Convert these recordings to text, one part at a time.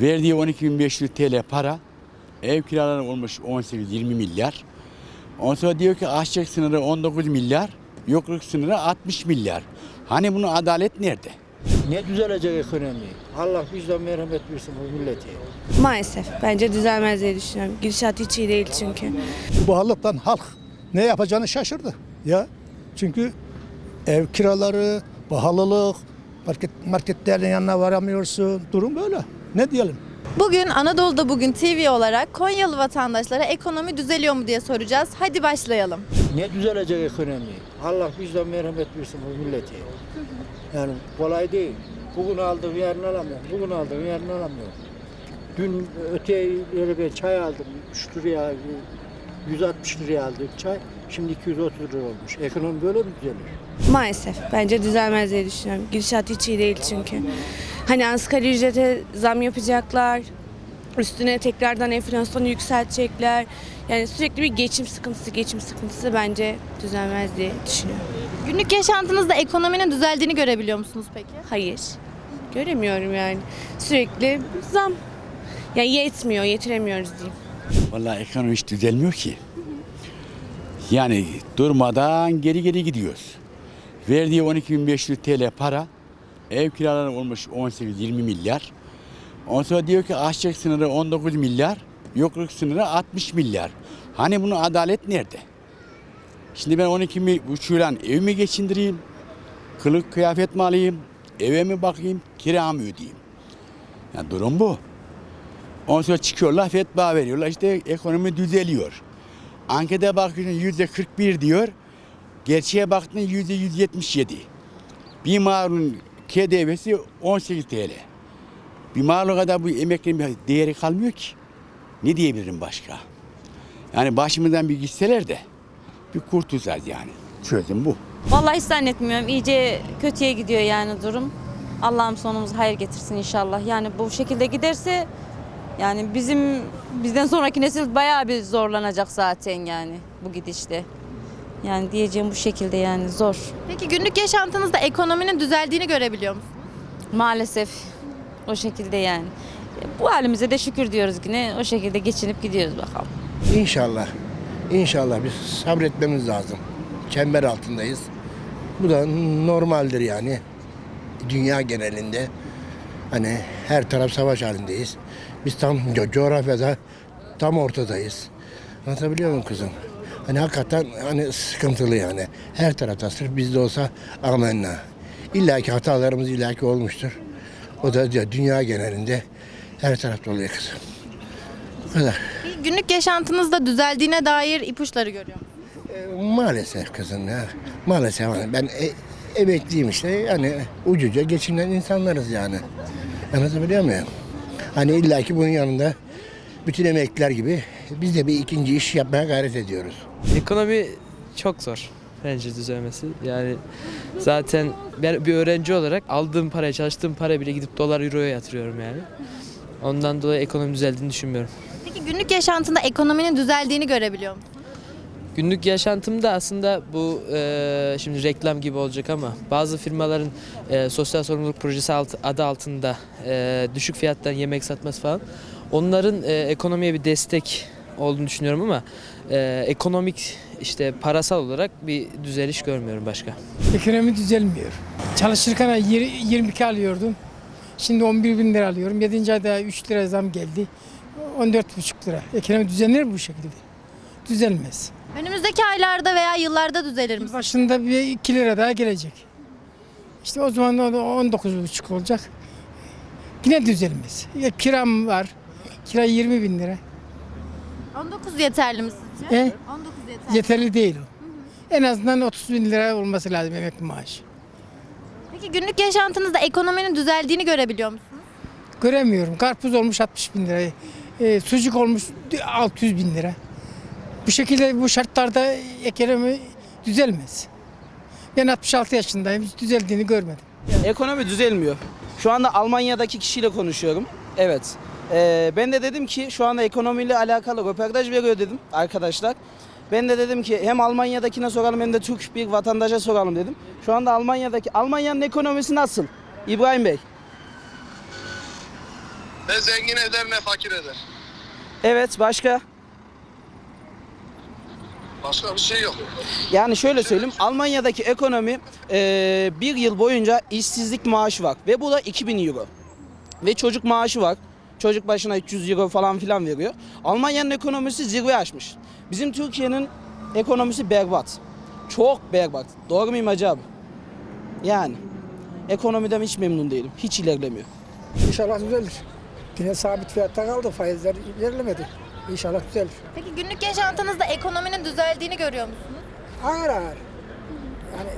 Verdiği 12.500 TL para. Ev kiraları olmuş 18-20 milyar. Ondan sonra diyor ki açlık sınırı 19 milyar. Yokluk sınırı 60 milyar. Hani bunun adalet nerede? Ne düzelecek ekonomi? Allah bizden merhamet versin bu millete. Maalesef. Bence düzelmez diye düşünüyorum. Gidişat hiç iyi değil çünkü. Bu halktan halk ne yapacağını şaşırdı. Ya çünkü ev kiraları, pahalılık, market marketlerin yanına varamıyorsun. Durum böyle. Ne diyelim? Bugün Anadolu'da Bugün TV olarak Konyalı vatandaşlara ekonomi düzeliyor mu diye soracağız. Hadi başlayalım. Ne düzelecek ekonomi? Allah bizden merhamet versin bu millete. Yani kolay değil. Bugün aldım yarın alamıyorum. Bugün aldım yarın alamıyorum. Dün öte yere bir çay aldım. 3 liraya 160 liraya aldık çay. Şimdi 230 lira olmuş. Ekonomi böyle mi düzelir? Maalesef. Bence düzelmez diye düşünüyorum. Gidişat hiç iyi değil çünkü. Hani asgari ücrete zam yapacaklar. Üstüne tekrardan enflasyonu yükseltecekler. Yani sürekli bir geçim sıkıntısı, geçim sıkıntısı bence düzelmez diye düşünüyorum. Günlük yaşantınızda ekonominin düzeldiğini görebiliyor musunuz peki? Hayır. Göremiyorum yani. Sürekli zam. Yani yetmiyor, yetiremiyoruz diyeyim. Vallahi ekonomi hiç düzelmiyor ki. Yani durmadan geri geri gidiyoruz. Verdiği 12.500 TL para. Ev kiraları olmuş 18-20 milyar. Ondan sonra diyor ki açlık sınırı 19 milyar. Yokluk sınırı 60 milyar. Hani bunun adalet nerede? Şimdi ben 12 mi buçuğuyla evimi geçindireyim. Kılık kıyafet mi alayım? Eve mi bakayım? Kira mı ödeyeyim? Ya durum bu. Ondan sonra çıkıyorlar fetva veriyorlar işte ekonomi düzeliyor. Ankete bakıyorsun yüzde 41 diyor. Gerçeğe baktığında yüzde 177. Bir marulun KDV'si 18 TL. Bir marul kadar bu emeklinin bir değeri kalmıyor ki. Ne diyebilirim başka? Yani başımızdan bir gitseler de bir kurtulsaydı yani. Çözüm bu. Vallahi hiç zannetmiyorum. İyice kötüye gidiyor yani durum. Allah'ım sonumuzu hayır getirsin inşallah. Yani bu şekilde giderse yani bizim bizden sonraki nesil bayağı bir zorlanacak zaten yani bu gidişte. Yani diyeceğim bu şekilde yani zor. Peki günlük yaşantınızda ekonominin düzeldiğini görebiliyor musunuz? Maalesef o şekilde yani. Bu halimize de şükür diyoruz yine. O şekilde geçinip gidiyoruz bakalım. İnşallah. İnşallah biz sabretmemiz lazım. Çember altındayız. Bu da normaldir yani. Dünya genelinde. Hani her taraf savaş halindeyiz. Biz tam co- coğrafyada tam ortadayız. Anlatabiliyor muyum kızım? Hani hakikaten hani sıkıntılı yani. Her tarafta sırf bizde olsa amenna. İlla ki hatalarımız illa ki olmuştur. O da ya dünya genelinde her tarafta oluyor kızım. Bu kadar. Günlük yaşantınızda düzeldiğine dair ipuçları görüyor musunuz? Maalesef kızım ya. Maalesef hani ben e, emekliyim işte. Yani ucuca geçinen insanlarız yani. Anlatabiliyor muyum? Hani illaki bunun yanında bütün emekliler gibi biz de bir ikinci iş yapmaya gayret ediyoruz. Ekonomi çok zor bence düzelmesi. Yani zaten ben bir öğrenci olarak aldığım paraya, çalıştığım para bile gidip dolar, euroya yatırıyorum yani. Ondan dolayı ekonomi düzeldiğini düşünmüyorum. Peki günlük yaşantında ekonominin düzeldiğini görebiliyor musunuz? Günlük yaşantımda aslında bu e, şimdi reklam gibi olacak ama bazı firmaların e, sosyal sorumluluk projesi alt, adı altında e, düşük fiyattan yemek satması falan onların e, ekonomiye bir destek olduğunu düşünüyorum ama e, ekonomik işte parasal olarak bir düzeliş görmüyorum başka. Ekonomi düzelmiyor. Çalışırken yir- 22 alıyordum. Şimdi 11 bin lira alıyorum. 7. ayda 3 lira zam geldi. 14,5 lira. Ekonomi düzenler mi bu şekilde? Düzelmez. Önümüzdeki aylarda veya yıllarda düzelir mi? Başında bir 2 lira daha gelecek. İşte o zaman o da 19,5 olacak. Yine düzelmez. Ya kiram var. Kira 20 bin lira. 19 yeterli mi sizce? E, 19 yeterli. yeterli değil o. En azından 30 bin lira olması lazım emekli maaşı. Peki günlük yaşantınızda ekonominin düzeldiğini görebiliyor musunuz? Göremiyorum. Karpuz olmuş 60 bin lira. E, sucuk olmuş 600 bin lira. Bu şekilde bu şartlarda ekonomi düzelmez. Ben 66 yaşındayım. Hiç düzeldiğini görmedim. Ekonomi düzelmiyor. Şu anda Almanya'daki kişiyle konuşuyorum. Evet. Ee, ben de dedim ki şu anda ekonomiyle alakalı röportaj veriyor dedim arkadaşlar. Ben de dedim ki hem Almanya'dakine soralım hem de Türk bir vatandaşa soralım dedim. Şu anda Almanya'daki Almanya'nın ekonomisi nasıl? İbrahim Bey. Ne zengin eder ne fakir eder. Evet başka? Başka bir şey yok. Yani şöyle söyleyeyim Almanya'daki ekonomi eee, bir yıl boyunca işsizlik maaşı var ve bu da 2000 euro. Ve çocuk maaşı var. Çocuk başına 300 euro falan filan veriyor. Almanya'nın ekonomisi zirve aşmış. Bizim Türkiye'nin ekonomisi berbat. Çok berbat. Doğru muyum Hacı abi? Yani ekonomiden hiç memnun değilim. Hiç ilerlemiyor. İnşallah düzelir. Yine sabit fiyatta kaldı. Faizler ilerlemedi. İnşallah düzelir. Peki günlük yaşantınızda ekonominin düzeldiğini görüyor musunuz? Ağır ağır. Yani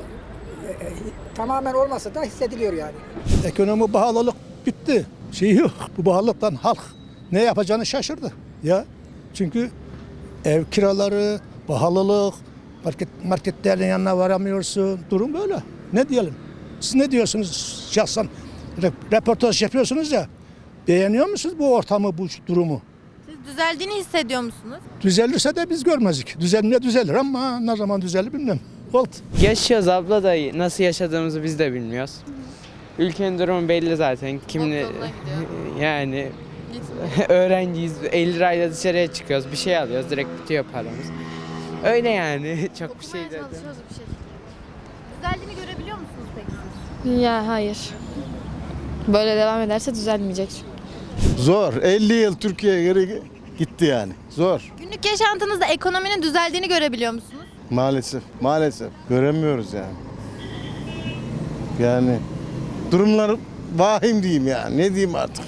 tamamen olmasa da hissediliyor yani. Ekonomi pahalılık bitti. Şey yok. Bu pahalılıktan halk ne yapacağını şaşırdı. Ya çünkü ev kiraları, pahalılık, market, marketlerin yanına varamıyorsun. Durum böyle. Ne diyelim? Siz ne diyorsunuz şahsen? Rep- Röportaj yapıyorsunuz ya. Beğeniyor musunuz bu ortamı, bu durumu? Siz düzeldiğini hissediyor musunuz? Düzelirse de biz görmezdik. Düzelmeye düzelir ama ne zaman düzelir bilmem. Oldu. Yaşıyoruz abla da nasıl yaşadığımızı biz de bilmiyoruz. Ülkenin durumu belli zaten. Kimle yani öğrenciyiz. 50 lirayla dışarıya çıkıyoruz. Bir şey alıyoruz. Direkt bitiyor paramız. Öyle yani. Çok bir şey de. çalışıyoruz bir şey. Düzeldiğini görebiliyor musunuz peki siz? Ya hayır. Böyle devam ederse düzelmeyecek. Zor. 50 yıl Türkiye geri gitti yani. Zor. Günlük yaşantınızda ekonominin düzeldiğini görebiliyor musunuz? Maalesef. Maalesef. Göremiyoruz yani. Yani durumlar vahim diyeyim yani. Ne diyeyim artık.